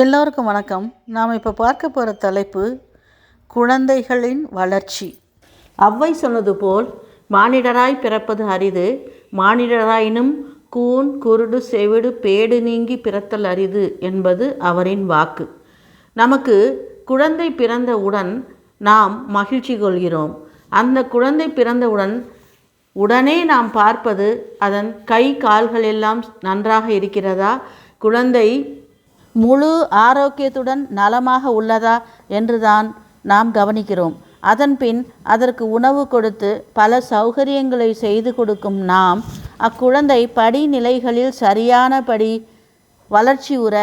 எல்லோருக்கும் வணக்கம். நாம் இப்போ பார்க்க போகிற தலைப்பு குழந்தைகளின் வளர்ச்சி. அவ்வை சொன்னது போல் மானிடராய் பிறப்பது அரிது. மானிடராயினும் கூன் குருடு செவிடு பேடு நீங்கி பிறத்தல் அரிது என்பது அவரின் வாக்கு. நமக்கு குழந்தை பிறந்தவுடன் நாம் மகிழ்ச்சி கொள்கிறோம். அந்த குழந்தை பிறந்தவுடன் உடனே நாம் பார்ப்பது அதன் கை கால்கள் எல்லாம் நன்றாக இருக்கிறதா? குழந்தை முழு ஆரோக்கியத்துடன் நலமாக உள்ளதா என்றுதான் நாம் கவனிக்கிறோம். அதன்பின் அதற்கு உணவு கொடுத்து பல சௌகரியங்களை செய்து கொடுக்கும் நாம் அக்குழந்தை படிநிலைகளில் சரியானபடி வளர்ச்சியுற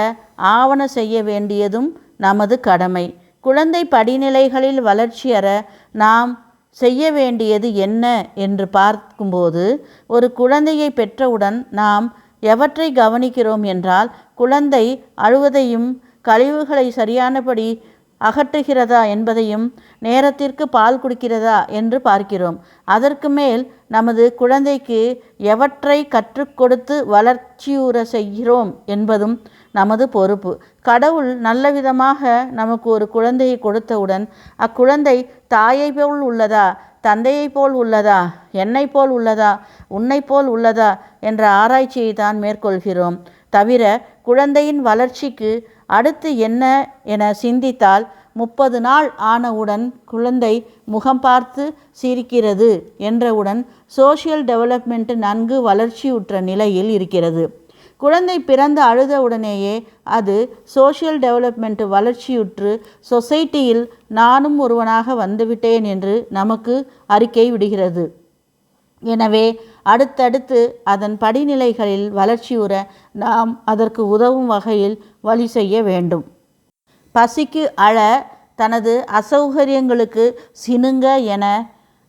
ஆவண செய்ய வேண்டியதும் நமது கடமை. குழந்தை படிநிலைகளில் வளர்ச்சியற நாம் செய்ய வேண்டியது என்ன என்று பார்க்கும்போது ஒரு குழந்தையை பெற்றவுடன் நாம் எவற்றை கவனிக்கிறோம் என்றால் குழந்தை அழுவதையும் கழிவுகளை சரியானபடி அகற்றுகிறதா என்பதையும் நேரத்திற்கு பால் குடிக்கிறதா என்று பார்க்கிறோம். அதற்கு மேல் நமது குழந்தைக்கு எவற்றை கற்றுக் கொடுத்து வளர்ச்சியுற செய்கிறோம் என்பதும் நமது பொறுப்பு. கடவுள் நல்ல விதமாக நமக்கு ஒரு குழந்தையை கொடுத்தவுடன் அக்குழந்தை தாயை போல் உள்ளதா? தந்தையை போல் உள்ளதா? என்னை போல் உள்ளதா? உன்னை போல் உள்ளதா? என்ற ஆராய்ச்சியை தான் மேற்கொள்கிறோம். தவிர குழந்தையின் வளர்ச்சிக்கு அடுத்து என்ன என சிந்தித்தால் முப்பது நாள் ஆனவுடன் குழந்தை முகம் பார்த்து சிரிக்கிறது என்றவுடன் சோஷியல் டெவலப்மெண்ட் நன்கு வளர்ச்சியுற்ற நிலையில் இருக்கிறது. குழந்தை பிறந்து அழுத உடனேயே அது சோஷியல் டெவலப்மெண்ட் வளர்ச்சியுற்று சொசைட்டியில் நானும் ஒருவனாக வந்துவிட்டேன் என்று நமக்கு அறிக்கை விடுகிறது. எனவே அடுத்தடுத்து அதன் படிநிலைகளில் வளர்ச்சியுற நாம் அதற்கு உதவும் வகையில் வழி செய்ய வேண்டும். பசிக்கு அழ தனது அசௌகரியங்களுக்கு சினுங்க என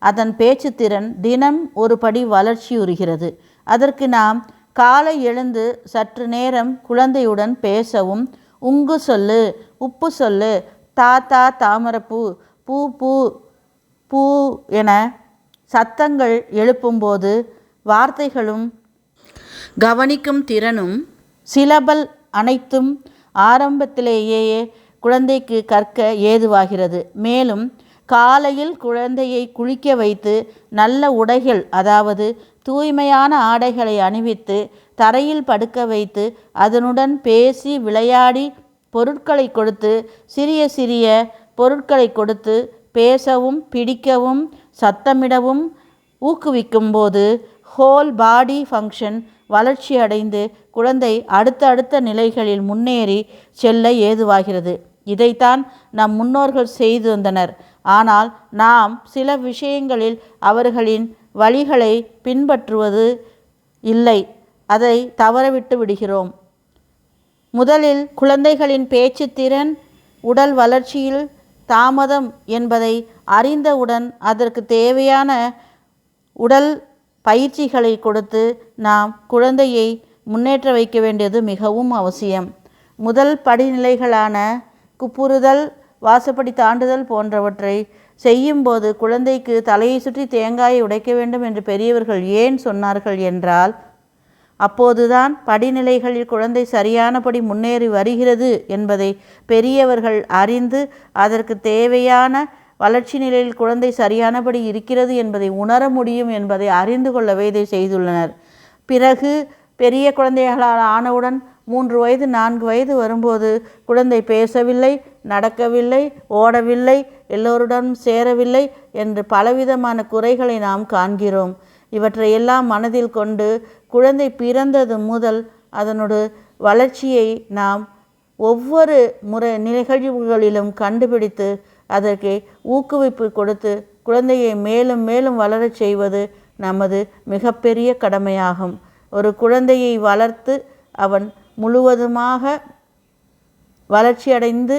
அதன் பேச்சுத்திறன் தினம் ஒரு படி வளர்ச்சியுறுகிறது அதற்கு நாம் காலை எழுந்து சற்று நேரம் குழந்தையுடன் பேசவும் உங்கு சொல்லு உப்பு சொல்லு தாத்தா தாமரப்பூ பூ பூ பூ என சத்தங்கள் எழுப்பும்போது வார்த்தைகளும் கவனிக்கும் திறனும் சிலபல் அனைத்தும் ஆரம்பத்திலேயே குழந்தைக்கு கற்க ஏதுவாகிறது. மேலும் காலையில் குழந்தையை குளிக்க வைத்து நல்ல உடைகள் அதாவது தூய்மையான ஆடைகளை அணிவித்து தரையில் படுக்க வைத்து அதனுடன் பேசி விளையாடி பொருட்களை கொடுத்து சிறிய சிறிய பொருட்களை கொடுத்து பேசவும் பிடிக்கவும் சத்தமிடவும் ஊக்குவிக்கும் போது ஹோல் பாடி ஃபங்க்ஷன் வளர்ச்சி அடைந்து குழந்தை அடுத்தடுத்த நிலைகளில் முன்னேறி செல்ல ஏதுவாகிறது. இதைத்தான் நம் முன்னோர்கள் செய்து வந்தனர். ஆனால் நாம் சில விஷயங்களில் அவர்களின் வழிகளை பின்பற்றுவது இல்லை. அதை தவறவிட்டு விடுகிறோம். முதலில் குழந்தைகளின் பேச்சு திறன் உடல் வளர்ச்சியில் தாமதம் என்பதை அறிந்தவுடன் அதற்கு தேவையான உடல் பயிற்சிகளை கொடுத்து நாம் குழந்தையை முன்னேற்ற வைக்க வேண்டியது மிகவும் அவசியம். முதல் படிநிலைகளான குப்புறுதல் வாசப்படி தாண்டுதல் போன்றவற்றை செய்யும்போது குழந்தைக்கு தலையை சுற்றி தேங்காயை உடைக்க வேண்டும் என்று பெரியவர்கள் ஏன் சொன்னார்கள் என்றால் அப்போதுதான் படிநிலைகளில் குழந்தை சரியானபடி முன்னேறி வருகிறது என்பதை பெரியவர்கள் அறிந்து அதற்கு தேவையான வளர்ச்சி நிலையில் குழந்தை சரியானபடி இருக்கிறது என்பதை உணர முடியும் என்பதை அறிந்து கொள்ளவே இதை செய்துள்ளனர். பிறகு பெரிய குழந்தைகளால் ஆனவுடன் மூன்று வயது நான்கு வயது வரும்போது குழந்தை பேசவில்லை நடக்கவில்லை ஓடவில்லை எல்லோருடனும் சேரவில்லை என்று பலவிதமான குறைகளை நாம் காண்கிறோம். இவற்றையெல்லாம் மனதில் கொண்டு குழந்தை பிறந்தது முதல் அதனோட வளர்ச்சியை நாம் ஒவ்வொரு முறை நிகழ்வுகளிலும் கண்டுபிடித்து அதற்கு ஊக்குவிப்பு கொடுத்து குழந்தையை மேலும் மேலும் வளரச் செய்வது நமது மிகப்பெரிய கடமையாகும். ஒரு குழந்தையை வளர்த்து அவன் முழுவதுமாக வளர்ச்சியடைந்து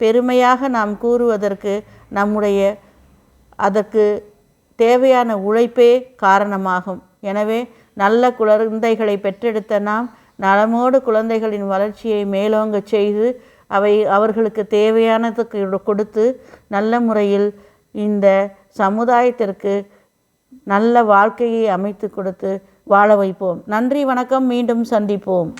பெருமையாக நாம் கூறுவதற்கு நம்முடைய அதற்கு தேவையான உழைப்பே காரணமாகும். எனவே நல்ல குழந்தைகளை பெற்றெடுத்த நாம் நலமோடு குழந்தைகளின் வளர்ச்சியை மேலோங்க செய்து அவை அவர்களுக்கு தேவையானது கொடுத்து நல்ல முறையில் இந்த சமுதாயத்திற்கு நல்ல வாழ்க்கையை அமைத்து கொடுத்து வாழ வைப்போம். நன்றி வணக்கம். மீண்டும் சந்திப்போம்.